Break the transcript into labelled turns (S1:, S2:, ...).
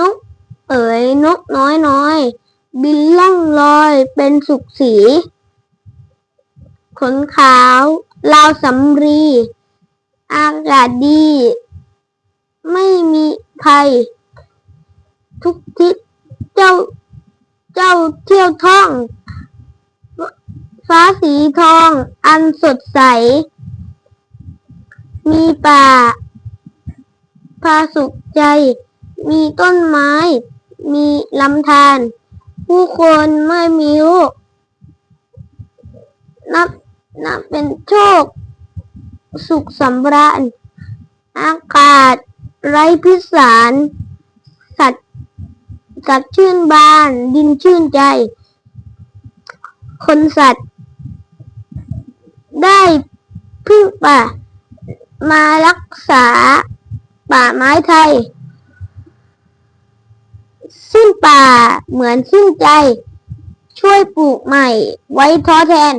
S1: นกเอ๋ยนกน้อยน้อย บินล่องลอยเป็นสุขสี ขนขาวลาวสำรี อากาศดี ไม่มีภัย ทุกทิศเจ้าเจ้าเที่ยวท่อง ฟ้าสีทองอันสดใส มีป่าพาสุขใจ มีต้นไม้ มีลำธารผู้คนไม่มีโรคนับนับเป็นโชค สุขสำราญ อากาศไร้พิษสารสัตว์สัตว์ชื่นบาน ดินชื่นใจ คนสัตว์ ได้พึ่งป่า มารักษาป่าไม้ไทย สิ้นป่าเหมือนสิ้นใจ ช่วยปลูกใหม่ไว้ท้อแทน